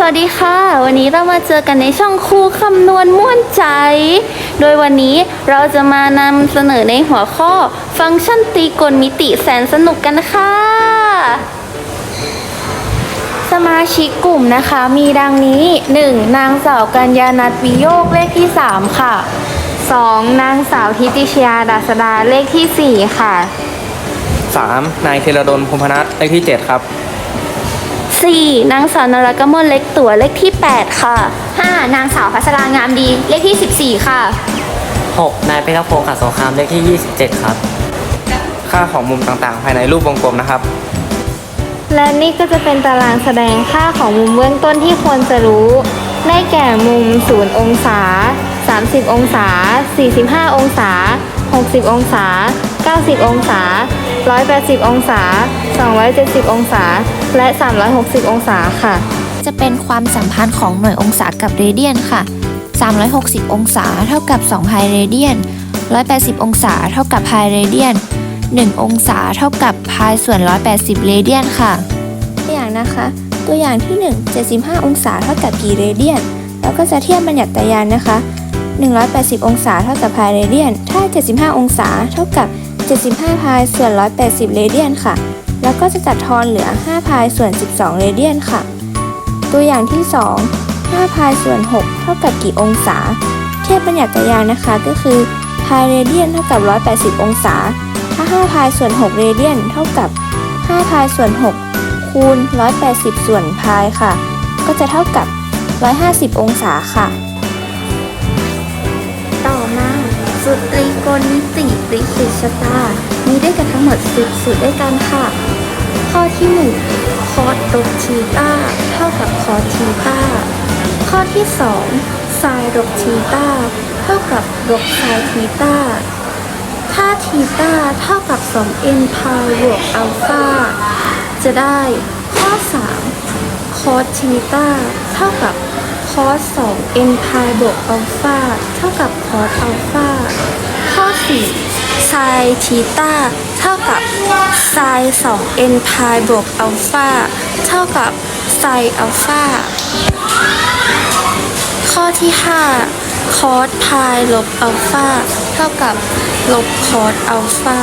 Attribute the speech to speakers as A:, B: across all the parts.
A: สวัสดีค่ะ วันนี้เรามาเจอกันในช่องครูคำนวณม่วนใจ โดยวันนี้เราจะมานำเสนอในหัวข้อ ฟังก์ชันตรีกณมิติแสนสนุกกันค่ะ สมาชิกกลุ่มนะคะมีดังนี้ 1. นางสาวกัญญานัทวิโยกเลขที่ 3 ค่ะ 2. นางสาวทิติชยาดาสดาเลขทีสี่4 ค่ะ
B: 3. นายเทรดลพรหมนัทเลขที่ 7 ครับ
A: 4. นางสาวนรกมลเล็กตัวเลขที่ 8 ค่ะ
C: 5. นางสาวพัชรางามดี เลขที่ 14 ค่ะ
D: 6. นายเพชรพงศ์ขัดสงครามเลขที่ 27 ครับ
B: ค่าของมุมต่างๆ ภายในรูปวงกลมนะครับ
A: และนี่ก็จะเป็นตารางแสดงค่าของมุมเบื้องต้นที่ควรจะรู้ ได้แก่มุม 0 องศา 30 องศา 45 องศา 60 องศา 90 องศา 180 องศา 270 องศา และ 360 องศาค่ะ
E: จะเป็นความสัมพันธ์ของหน่วยองศากับเรเดียนค่ะ 360 องศาเท่ากับ2พายเรเดียน 180 องศาเท่ากับพายเรเดียน 1 องศาเท่ากับพายส่วน 180 เรเดียนค่ะ
F: ตัวอย่างนะคะ ตัวอย่างที่ 1 75 องศาเท่ากับกี่เรเดียน แล้วก็จะเทียบบัญญัติตายานนะคะ 180 องศาเท่ากับพายเรเดียน ถ้า 75 องศาเท่ากับ 75 พายส่วน 180 เรเดียนค่ะ แล้วก็จะจัดทอนเหลือ 5 พายส่วน 12 เรเดียนค่ะ ตัวอย่างที่ 2 5 พายส่วน 6 เท่ากับกี่องศา เทียบบัญญัติตายานนะคะก็คือพายเรเดียนเท่ากับ 180 องศา ถ้า 5 พายส่วน 6 เรเดียนเท่ากับ 5 พายส่วน 6 คูณ 180 ส่วนพายค่ะ ก็จะเท่ากับ 150 องศาค่ะ
A: ต่อมาสูตรตรีโกณมิติปริสิชตา มีด้วยกันทั้งหมด 10 สูตรด้วยกันค่ะ ข้อที่ 1 คอสลบทีตาเท่ากับคอสทีตาข้อที่2ไซน์ลบทีตาเท่ากับลบไซน์ทีตาถ้าทีตาเท่ากับ2 n พายบวกอัลฟาจะได้ข้อ 3 คอสทีตาเท่ากับคอส2 n พายบวกอัลฟาเท่ากับคอสอัลฟาข้อ 4ไซทีตา เท่ากับไซ2 n พายบวกอัลฟาเท่ากับไซอัลฟาข้อที่ 5 คอสพายลบอัลฟาเท่ากับลบคอสอัลฟา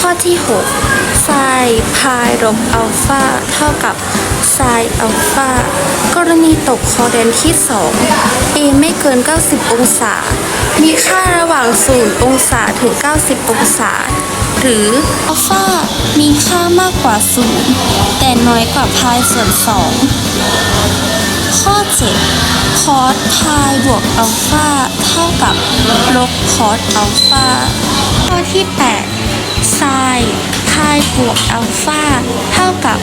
A: ข้อที่ 6 ไซพายลบอัลฟาเท่ากับไซอัลฟากรณีตกคอแดนที่ 2 a ไม่เกิน 90 องศา มีค่าระหว่าง 0 องศาถึง 90 องศา หรืออัลฟามีค่ามากกว่า 0 แต่น้อยกว่าพายส่วน 2 ข้อ 7 คอสพายบวกอัลฟาเท่ากับลบคอสอัลฟาข้อที่ 8 ไซน์พายบวกอัลฟาเท่ากับ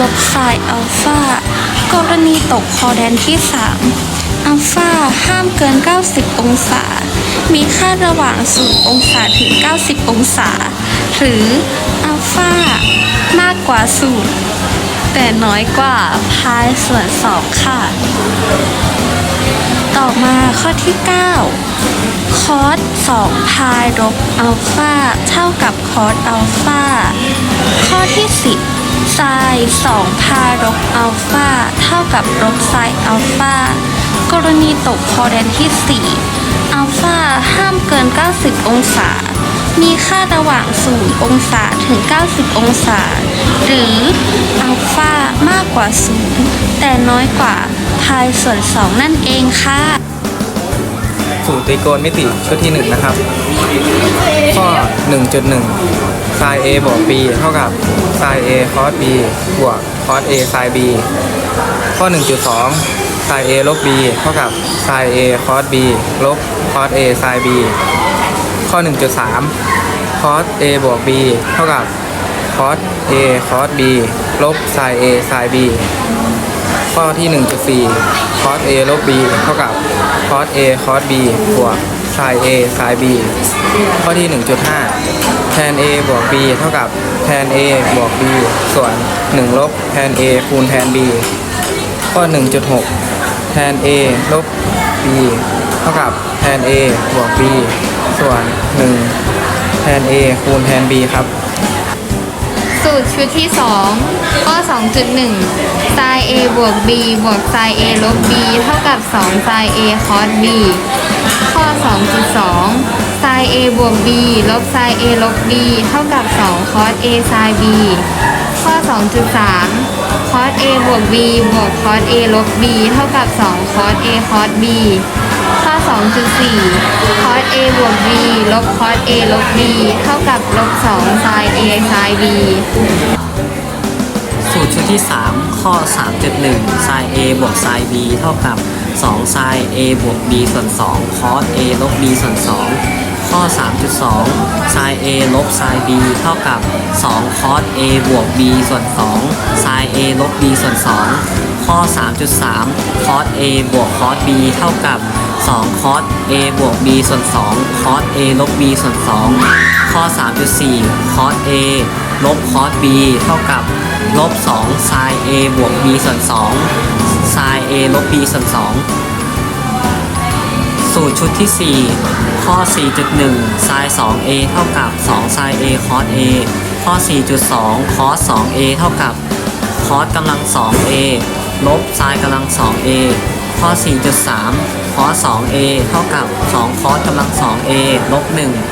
A: ลบไซน์อัลฟากรณีตกคอแดนที่ 3 อัลฟาห้ามเกิน 90 องศา มีค่าระหว่าง 0 องศาถึง 90 องศา หรืออัลฟามากกว่า0แต่น้อยกว่าพายส่วน2ค่ะ ต่อมาข้อที่ 9 คอส2พายลบอัลฟาเท่ากับคอสอัลฟาข้อที่ 10ไซน์2พายลบอัลฟาเท่ากับลบไซน์อัลฟากรณีตกคอแดนที่ 4อัลฟาห้ามเกิน 90 องศา มีค่าระหว่าง 0 องศาถึง 90 องศา หรืออัลฟามากกว่า 0 แต่น้อยกว่าพายส่วน 2 นั่นเองค่ะ
B: สูตรตรีโกณมิติชุดที่ 1 นะครับ ข้อ 1.1 sin a บวก b เท่ากับ sin a cos b บวก cos a sin b ข้อ 1.2 sin a ลบ b เท่ากับ sin a cos b ลบ cos a sin b ข้อ 1.3 cos a บวก b เท่ากับ cos a cos b ลบ sin a sin b ข้อที่ 1.4 cos a ลบ b เท่ากับ cos a cos b บวก sin a sin b ข้อที่ 1.5 tan a บวก b เท่ากับ tan a บวก b ส่วน 1 ลบ tan a คูณ tan b ข้อ 1.6 tan a ลบ b เท่ากับ tan a บวก b ส่วน 1 แทน a คูณแทน b ครับ
C: สูตรชุดที่ 2 ข้อ 2.1 ไซน์ a บวก b บวกไซน์ a ลบ b เท่ากับ2ไซน์ a คอส b ข้อ 2.2 ไซน์ a บวก b ลบไซน์ a ลบ b เท่ากับ2คอส a ไซน์ b ข้อ 2.3 cos a บวก b บวก cos a ลบ b เท่ากับ2 cos a cos b ข้อ2.4 cos a บวก b ลบ cos a ลบ b เท่ากับลบ2 sin a sin b
D: สูตรชุดที่ 3 ข้อ 3.1 sin a บวก sin b เท่ากับ 2 sin a บวก b ส่วน 2 cos a ลบ b ส่วน 2 ข้อ 3.2 sin a ลบ sin b เท่ากับ 2 cos a บวก b ส่วน 2 sin a ลบ b ส่วน 2 ข้อ 3.3 cos a บวก cos b เท่ากับ2 cos a บวก b ส่วน2 cos a ลบ b ส่วน 2 ข้อ 3.4 cos a ลบ cos b เท่ากับ ลบ2 sin a บวก b ส่วน2 sin a ลบ b ส่วน 2 สูตรชุดที่ 4 ข้อ 4.1 sin 2a เท่ากับ2 sin a cos a ข้อ 4.2 cos 2a เท่ากับ cos กำลัง 2a ลบ sin กำลัง 2a ข้อ 4.3 cos 2a เท่ากับ2 cos กำลัง 2a ลบ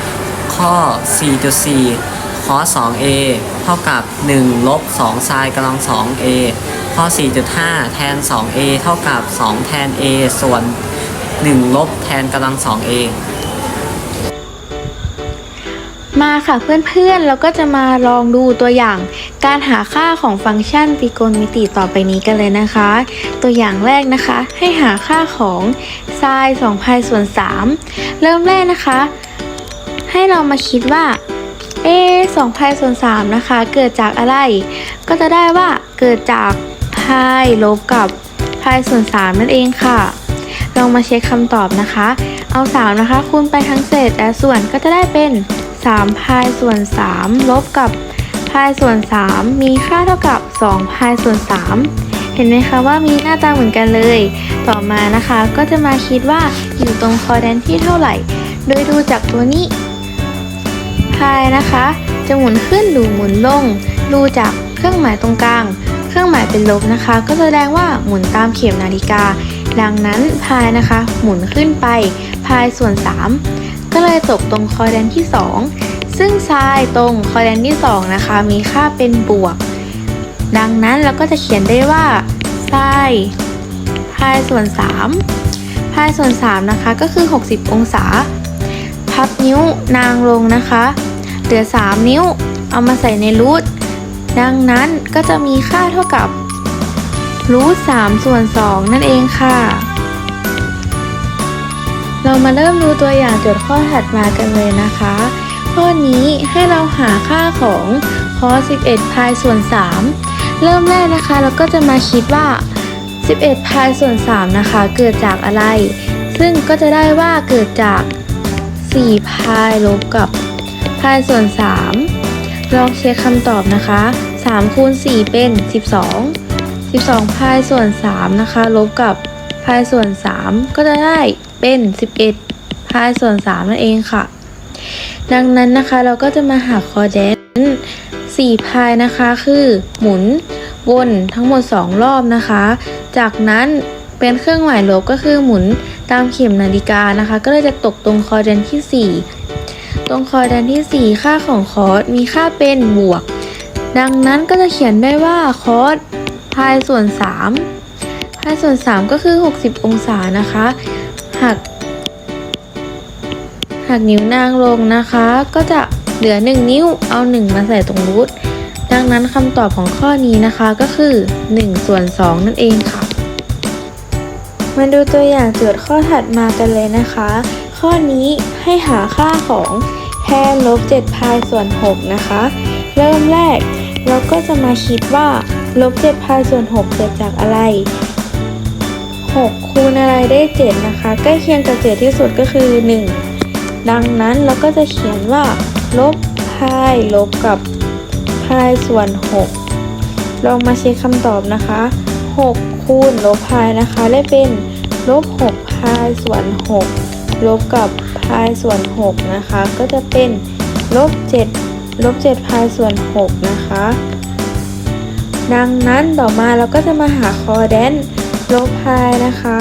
D: 1 ข้อ 4.4 cos 2a เท่ากับ 1 ลบ2 sin กำลัง 2a ข้อ 4.5 แทน 2a เท่ากับ 2 แทน a ส่วน 1 ลบแทนกำลัง 2a
F: มาค่ะเพื่อนๆ เราก็จะมาลองดูตัวอย่าง การหาค่าของฟังก์ชันตรีโกณมิติต่อไปนี้กันเลยนะคะ ตัวอย่างแรกนะคะ ให้หาค่าของ sin 2 pi ส่วน 3 เริ่มแรกนะคะ ให้เรามาคิดว่าเอ2 pi ส่วน 3 นะคะ เกิดจากอะไร ก็จะได้ว่าเกิดจาก pi ลบกับ pi ส่วน 3 นั่นเองค่ะ ลองมาเช็คคำตอบนะคะ เอา 3 นะคะคูณไปทั้งเศษและส่วนก็จะได้เป็น 3พายส่วน 3 ลบกับพายส่วน 3 มีค่าเท่ากับ 2พายส่วน 3 เห็นไหมคะว่ามีหน้าตาเหมือนกันเลย ต่อมานะคะก็จะมาคิดว่าอยู่ตรงคอแดนที่เท่าไหร่ โดยดูจากตัวนี้พายนะคะ จะหมุนขึ้นหรือหมุนลง ดูจากเครื่องหมายตรงกลาง เครื่องหมายเป็นลบนะคะ ก็แสดงว่าหมุนตามเข็มนาฬิกา ดังนั้นพายนะคะ หมุนขึ้นไปพายส่วน 3 เลยตกตรงคอแดนที่ 2 ซึ่งทรายตรงคอแดนที่ 2 นะคะ มีค่าเป็นบวก ดังนั้นเราก็จะเขียนได้ว่าทรายพายส่วน 3 พายส่วน 3 นะคะ ก็คือ 60 องศา พับนิ้วนางลงนะคะ เหลือ 3 นิ้ว เอามาใส่ในรูท ดังนั้นก็จะมีค่าเท่ากับรูท3ส่วน 2 นั่นเองค่ะ เรามาเริ่มดูตัวอย่างโจทย์ข้อถัดมากันเลยนะคะ ข้อนี้ให้เราหาค่าของ cos 11พายส่วน 3 เริ่มแรกนะคะเราก็จะมาคิดว่า 11พายส่วน 3 นะคะ เกิดจากอะไร ซึ่งก็จะได้ว่าเกิดจาก 4พายลบกับพายส่วน 3 ลองเช็คคำตอบนะคะ3คูณ4เป็น 12 12พายส่วน 3 นะคะ ลบกับพายส่วน 3 ก็จะได้ เป็น 11 พายส่วน 3 นั่นเองค่ะ ดังนั้นนะคะเราก็จะมาหาคอแดน4พายนะคะคือหมุนวนทั้งหมด 2 รอบนะคะ จากนั้นเป็นเครื่องหมายลบก็คือหมุนตามเข็มนาฬิกานะคะ ก็เลยจะตกตรงคอแดนที่ 4 ตรงคอแดนที่ 4 ค่าของคอสมีค่าเป็นบวก ดังนั้นก็จะเขียนได้ว่าคอสพายส่วน 3พายส่วน 3 ก็คือ 60 องศานะคะ หัก หักนิ้วนางลงนะคะ ก็จะเหลือ 1 นิ้วเอา 1 มาใส่ตรงรูทดังนั้นคำตอบของข้อนี้นะคะก็คือ1ส่วน2นั่นเองค่ะ มาดูตัวอย่างโจทย์ข้อถัดมากันเลยนะคะ ข้อนี้ให้หาค่าของแทนลบ7พายส่วน6นะคะ เริ่มแรกเราก็จะมาคิดว่าลบ7พายส่วน6เกิดจากอะไร 6 คูณอะได้7นะคะ ใกล้เคียงกับ 7 ที่สุดก็คือ 1 ดังนั้นเราก็จะเขียนว่า ลบพายลบกับพายส่วน 6 ลองมาเช็คคำตอบนะคะ 6 คูณลบพายนะคะได้เป็นลบ6พายส่วน 6 ลบกับพายส่วน 6 นะคะ ก็จะเป็นลบ7ลบ7พายส่วน 6 นะคะดังนั้นต่อมาเราก็จะมาหาคอแดนลบพายนะคะ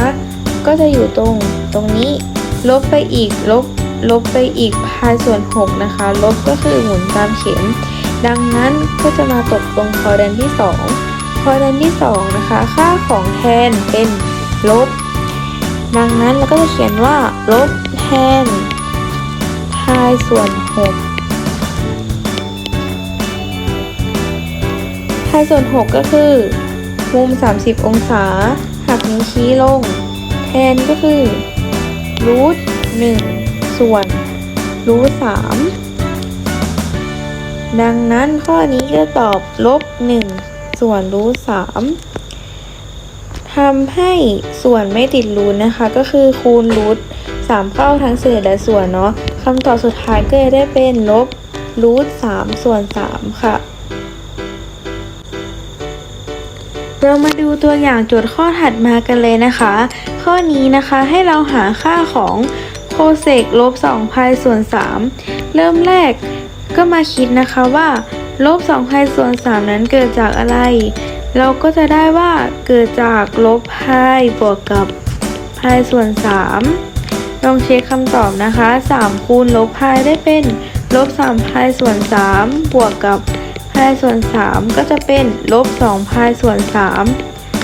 F: ก็จะอยู่ตรงตรงนี้ ลบไปอีกลบลบไปอีกพายส่วน 6 นะคะ ลบก็คือหมุนตามเข็ม ดังนั้นก็จะมาตกตรงคอแดนที่ 2 คอแดนที่ 2 นะคะ ค่าของแทนเป็นลบ ดังนั้นเราก็จะเขียนว่า ลบแทนพายส่วน 6พายส่วน 6 ก็คือ มุม 30 องศา หักนิ้วชี้ลง แทนก็คือรูท1ส่วนรูท3ดังนั้นข้อนี้ก็ตอบลบ1ส่วนรูท3ทำให้ส่วนไม่ติดรูทนะคะ ก็คือคูณรูท3เข้าทั้งเศษและส่วนเนาะคำตอบสุดท้ายก็จะได้เป็นลบรูท3ส่วน3ค่ะ เรามาดูตัวอย่างโจทย์ข้อถัดมากันเลยนะคะ ข้อนี้นะคะให้เราหาค่าของโคเซกลบ2พายส่วน 3 เริ่มแรกก็มาคิดนะคะว่าลบ2พายส่วน 3 นั้นเกิดจากอะไร เราก็จะได้ว่าเกิดจากลบพายบวกกับพายส่วน 3 ลองเช็คคำตอบนะคะ 3 คูณลบพายได้เป็นลบ3พายส่วน 3 บวกกับายส่วน 3 ก็จะเป็นลบ2พายส่วน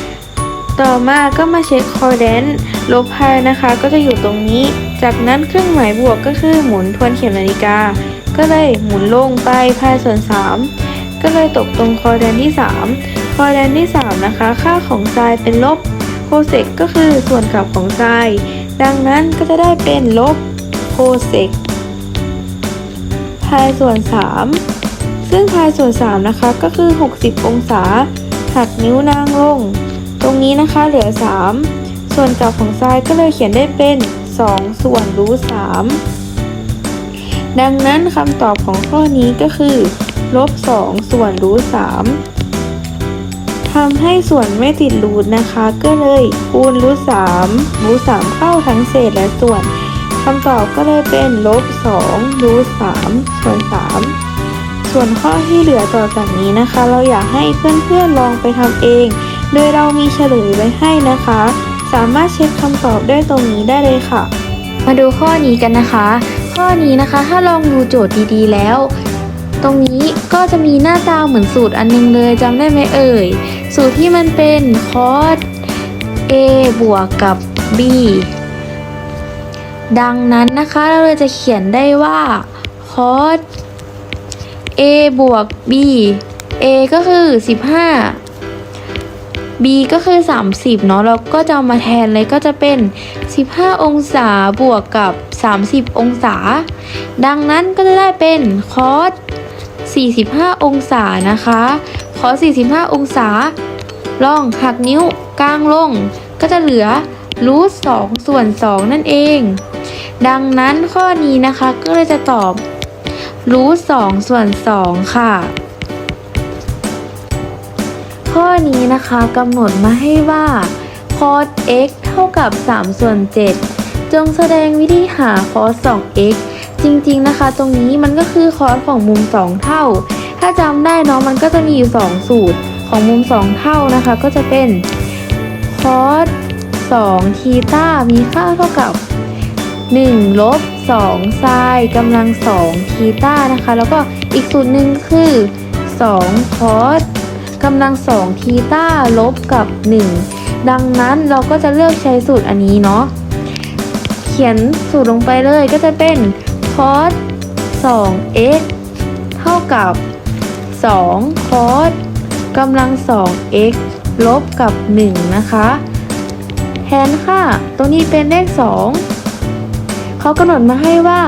F: 3 ต่อมาก็มาเช็คคอร์เดนลบพายนะคะก็จะอยู่ตรงนี้ จากนั้นเครื่องหมายบวกก็คือหมุนทวนเข็มนาฬิกา ก็เลยหมุนลงไปพายส่วน 3 ก็เลยตกตรงคอร์เดนที่ 3 คอร์เดนที่ 3 นะคะ ค่าของไซน์เป็นลบโคเซกก็คือส่วนกลับของไซน์ดังนั้นก็จะได้เป็นลบโคเซกพายส่วน 3 ซึ่งพายส่วน 3 นะคะก็คือ 60 องศา หักนิ้วนางลง ตรงนี้นะคะเหลือ 3 ส่วนกลับของไซน์ก็เลยเขียนได้เป็น 2 ส่วนรูท3ดังนั้นคำตอบของข้อนี้ก็คือลบ 2 ส่วนรูท3ทำให้ส่วนไม่ติดรูทนะคะ ก็เลยคูณรูท3รูท3เข้าทั้งเศษและส่วนคำตอบก็เลยเป็นลบ2รูท3ส่วน3 ส่วนข้อที่เหลือต่อจากนี้นะคะ เราอยากให้เพื่อนๆลองไปทำเอง โดยเรามีเฉลยไว้ให้นะคะ สามารถเช็คคำตอบได้ตรงนี้ได้เลยค่ะ
A: มาดูข้อนี้กันนะคะ ข้อนี้นะคะถ้าลองดูโจทย์ดีๆแล้ว ตรงนี้ก็จะมีหน้าตาเหมือนสูตรอันนึงเลยจำได้ไหมเอ่ย สูตรที่มันเป็นคอส a บวกกับ b ดังนั้นนะคะเราเลยจะเขียนได้ว่าคอส a บวก b a ก็คือ 15 b ก็คือ 30 เนาะเราก็จะเอามาแทนเลยก็จะเป็น 15 องศาบวกกับ 30 องศา ดังนั้นก็จะได้เป็นคอส45 องศานะคะคอส45 องศา ลองหักนิ้วกลางลง ก็จะเหลือรูท2ส่วน 2 นั่นเอง ดังนั้นข้อนี้นะคะก็เลยจะตอบ รูท2ส่วน2ค่ะ ข้อนี้นะคะกำหนดมาให้ว่า cos x เท่ากับ 3 ส่วน 7 จงแสดงวิธีหา cos 2x จริงๆนะคะ ตรงนี้มันก็คือ cos ของมุม 2 เท่า ถ้าจำได้เนาะมันก็จะมีอยู่ 2 สูตรของมุม 2 เท่านะคะ ก็จะเป็น cos 2ทีต้ามีค่าเท่ากับ 1ลบ2ไซน์กำลัง2ทีต้านะคะ แล้วก็อีกสูตรหนึ่งคือ2 cos กำลัง2ทีต้าลบกับ 1 ดังนั้นเราก็จะเลือกใช้สูตรอันนี้เนาะเขียนสูตรลงไปเลยก็จะเป็น cos 2x เท่ากับ2 cos กำลัง 2x ลบกับ 1 นะคะ แทนค่าตรงนี้เป็นเลข 2 เขากำหนดมาให้ว่า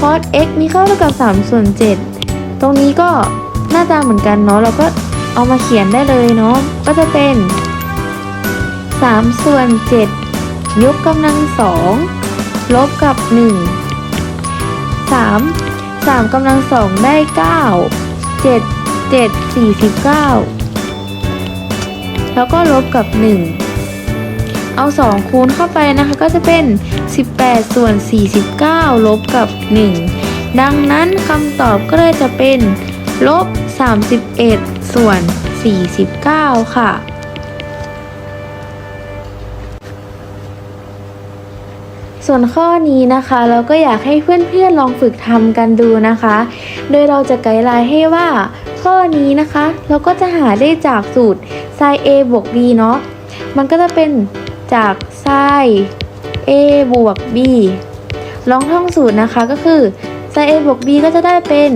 A: cos x มีค่าเท่ากับ 3 ส่วน 7 ตรงนี้ก็หน้าตาเหมือนกันเนาะเราก็เอามาเขียนได้เลยเนาะก็จะเป็น 3 ส่วน 7 ยกกำลัง 2 ลบกับ 1 3 3กำลัง 2 ได้ 9 7 7 49 แล้วก็ลบกับ 1 เอา 2 คูณเข้าไปนะคะ ก็จะเป็น 18 ส่วน 49 ลบกับ 1
F: ดังนั้นคำตอบก็เลยจะเป็น ลบ 31 ส่วน 49 ค่ะส่วนข้อนี้นะคะเราก็อยากให้เพื่อนๆลองฝึกทำกันดูนะคะ โดยเราจะไกด์ไลน์ให้ว่า ข้อนี้นะคะ เราก็จะหาได้จากสูตร sin a บวก b เนาะมันก็จะเป็น จาก sin a บวก b ลองท่องสูตรนะคะก็คือ sin a บวก b ก็จะได้เป็น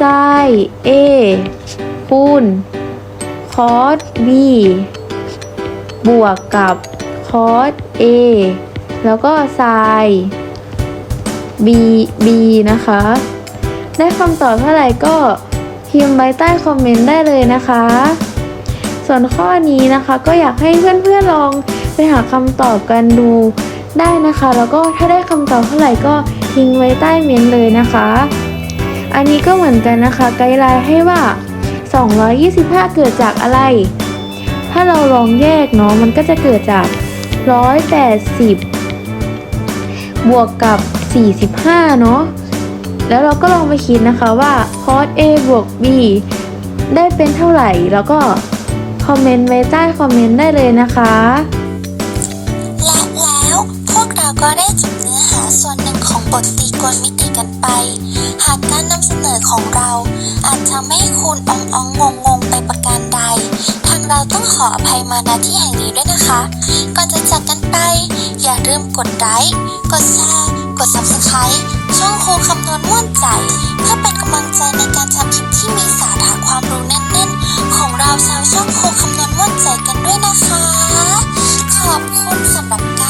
F: sin a คูณ cos b บวกกับ cos a แล้วก็ sin b b นะคะ ได้คำตอบเท่าไหร่ก็พิมพ์ไว้ใต้คอมเมนต์ได้เลยนะคะ ส่วนข้อนี้นะคะก็อยากให้เพื่อนๆลองไปหาคำตอบกันดูได้นะคะ แล้วก็ถ้าได้คำตอบเท่าไหร่ก็ทิ้งไว้ใต้เมนเลยนะคะ อันนี้ก็เหมือนกันนะคะ ไกด์ไลน์ให้ว่า 225 เกิดจากอะไร ถ้าเราลองแยกเนาะมันก็จะเกิดจาก 180 บวกกับ 45 เนาะแล้วเราก็ลองไปคิดนะคะว่า cos A บวก B ได้เป็นเท่าไหร่แล้วก็ อมเมนต์ไว้ใต้คอมเมนต์ได้เลยนะคะ
G: และแล้วพวกเราก็ได้จบเนื้อหาส่วนหนึ่งของบทตีกลมิติกันไป หากการนำเสนอของเรา อาจทำให้คุณอองอองงงงงไปประการใด ทางเราต้องขออภัยมาณที่แห่งนี้ด้วยนะคะ ก่อนจะจากกันไป อย่าลืมกดไลค์กดแชร์กด subscribe ช่องครูคำนวณม่วนใจ เพื่อเป็นกำลังใจในการทำคลิปที่มีสาระความรู้แน่นาวชาวช่องโคคำนวณว่นใจกันด้วยนะคะ ขอบคุณสำหรับการ